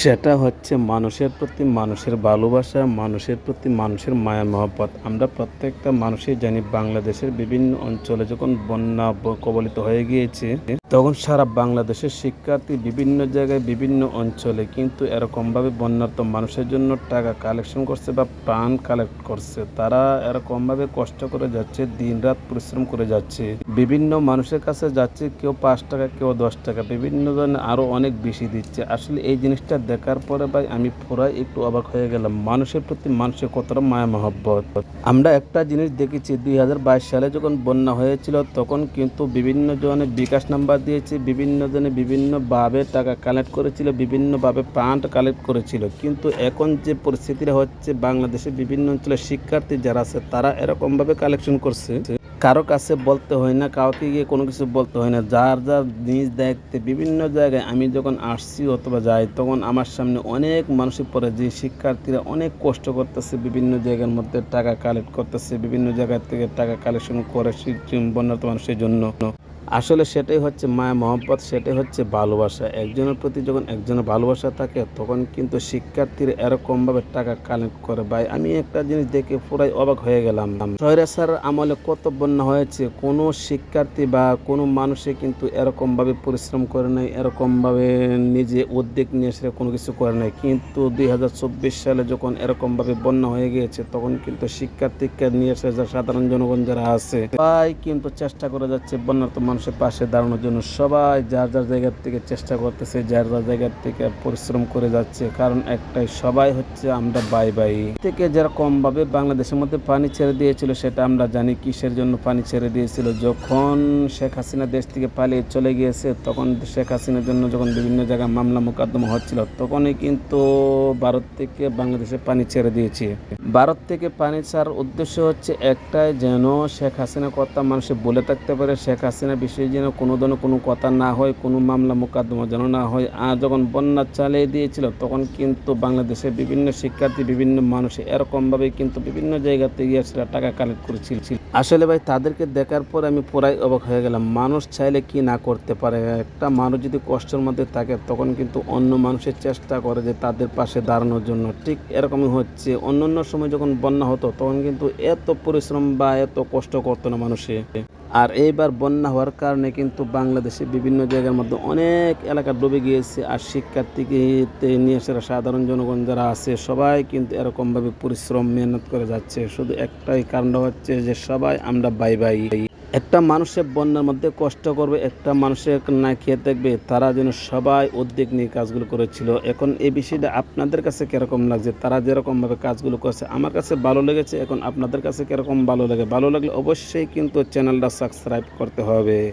সেটা হচ্ছে মানুষের প্রতি মানুষের ভালোবাসা, মানুষের প্রতি মানুষের মায়া, মহব্বত। আমরা প্রত্যেকটা মানুষই জানি বাংলাদেশের বিভিন্ন অঞ্চলে যখন বন্যা কবলিত হয়ে গিয়েছে, তখন সারা বাংলাদেশের শিক্ষার্থী বিভিন্ন জায়গায়, বিভিন্ন অঞ্চলে কিন্তু এরকমভাবে বন্যার্ত মানুষের জন্য টাকা কালেকশন করছে বা প্রাণ কালেক্ট করছে। তারা এরকমভাবে কষ্ট করে যাচ্ছে, দিনরাত পরিশ্রম করে যাচ্ছে। বিভিন্ন মানুষের কাছে যাচ্ছে, কেউ পাঁচ টাকা, কেউ দশ টাকা। বিভিন্ন ধরনের আরও অনেক বেশি দিচ্ছে। আসলে এই জিনিসটা দেখার পরে ভাই আমি পুরাই একটু অবাক হয়ে গেলাম। মানুষের প্রতি মানুষের কতটা মায়া মহব্বত। আমরা একটা জিনিস দেখেছি, দুই হাজার বাইশ সালে যখন বন্যা হয়েছিল, তখন কিন্তু বিভিন্ন জনে বিকাশ নাম্বার দিয়েছে, বিভিন্ন জনে বিভিন্নভাবে টাকা কালেক্ট করেছিল বিভিন্নভাবে ফান্ড কালেক্ট করেছিল। কিন্তু এখন যে পরিস্থিতিটা হচ্ছে, বাংলাদেশের বিভিন্ন অঞ্চলের শিক্ষার্থী যারা আছে, তারা এরকমভাবে কালেকশন করছে। কারও কাছে বলতে হয় না, কাউকে গিয়ে কোনো কিছু বলতে হয় না। যার যার নিজ দায়িত্বে বিভিন্ন জায়গায় আমি যখন আসছি অথবা যাই, তখন আমার সামনে অনেক মানুষের পরে যে শিক্ষার্থীরা অনেক কষ্ট করতেছে, বিভিন্ন জায়গার মধ্যে টাকা কালেক্ট করতেছে, বিভিন্ন জায়গা থেকে টাকা কালেকশন করে বন্যার্ত মানুষের জন্য। আসলে সেটাই হচ্ছে মায়া, মহব্বত, সেটাই হচ্ছে ভালোবাসা। একজনের প্রতি যখন একজনের ভালোবাসা থাকে, তখন কিন্তু শিক্ষার্থীরা এরকমভাবে টাকা কালেক্ট করে। ভাই, আমি একটা জিনিস দেখে পুরাই অবাক হয়ে গেলাম। স্যার আমলে কত বন্যা হয়েছে। কোনো শিক্ষার্থী বা কোনো মানুষে কিন্তু এরকমভাবে পরিশ্রম করে নাই, এরকমভাবে নিজে উদ্যোগ নিয়ে সেটা কোনো কিছু করে নাই। কিন্তু দুই হাজার চব্বিশ সালে যখন এরকমভাবে বন্যা হয়ে গিয়েছে, তখন কিন্তু শিক্ষার্থীকে নিয়ে এসে যা সাধারণ জনগণ যারা আছে, সবাই কিন্তু চেষ্টা করে যাচ্ছে বন্যার্ত মানুষের পাশে দাঁড়ানোর জন্য সবাই যার যার জায়গার থেকে চেষ্টা করতেছে, যার যার জায়গার থেকে পরিশ্রম করে যাচ্ছে। কারণ একটাই, সবাই হচ্ছে আমরা বাই বাই। থেকে যেরকম ভাবে বাংলাদেশের মধ্যে পানি ছেড়ে দিয়েছিল, সেটা আমরা জানি কিসের জন্য পানি ছেড়ে দিয়েছিল। যখন শেখ হাসিনা দেশ থেকে পালিয়ে চলে গিয়েছে, তখন শেখ হাসিনার জন্য যখন বিভিন্ন জায়গায় মামলা মোকদ্দমা হচ্ছিল, তখনই কিন্তু ভারত থেকে বাংলাদেশে পানি ছেড়ে দিয়েছে। ভারত থেকে পানি ছাড়ার উদ্দেশ্য হচ্ছে একটাই, যেন শেখ হাসিনা কথা মানুষে বলে থাকতে পারে। শেখ হাসিনা বিষয়ে যেন কোনো ধরনের কোনো কথা না হয়, কোনো মামলা মোকদ্দমা যেন না হয়। আর যখন বন্যা চালিয়ে দিয়েছিল, তখন কিন্তু বাংলাদেশের বিভিন্ন শিক্ষার্থী, বিভিন্ন মানুষ এরকমভাবে কিন্তু বিভিন্ন জায়গাতে গিয়ে সেটা টাকা কালেক্ট করেছিল। আসলে ভাই, তাদেরকে দেখার পর আমি পুরাই অবাক হয়ে গেলাম। মানুষ চাইলে কি না করতে পারে? একটা মানুষ যদি কষ্টের মধ্যে থাকে, তখন কিন্তু অন্য মানুষের চেষ্টা করে যে তাদের পাশে দাঁড়ানোর জন্য। ঠিক এরকমই হচ্ছে। অন্য অন্য সময় যখন বন্যা হতো, তখন কিন্তু এত পরিশ্রম বা এত কষ্ট করতো না মানুষে। আর এইবার বন্যা হওয়ার কারণে কিন্তু বাংলাদেশে বিভিন্ন জায়গার মধ্যে অনেক এলাকা ডুবে গিয়েছে আর শিক্ষার্থীকে নিয়ে সেরা সাধারণ জনগণ যারা আছে, সবাই কিন্তু এরকমভাবে পরিশ্রম, মেহনত করে যাচ্ছে। শুধু একটাই কারণ হচ্ছে যে সবাই আমরা বাই বাই। একটা মানুষের বন্যার মধ্যে কষ্ট করবে, একটা মানুষের না খেয়ে দেখবে তারা যেন সবাই উদ্যোগ নিয়ে কাজগুলো করেছিল। এখন এই বিষয়টা আপনাদের কাছে কীরকম লাগছে? তারা যেরকমভাবে কাজগুলো করছে, আমার কাছে ভালো লেগেছে, এখন আপনাদের কাছে কীরকম ভালো লাগে? ভালো লাগলে অবশ্যই কিন্তু চ্যানেলটা সাবস্ক্রাইব করতে হবে।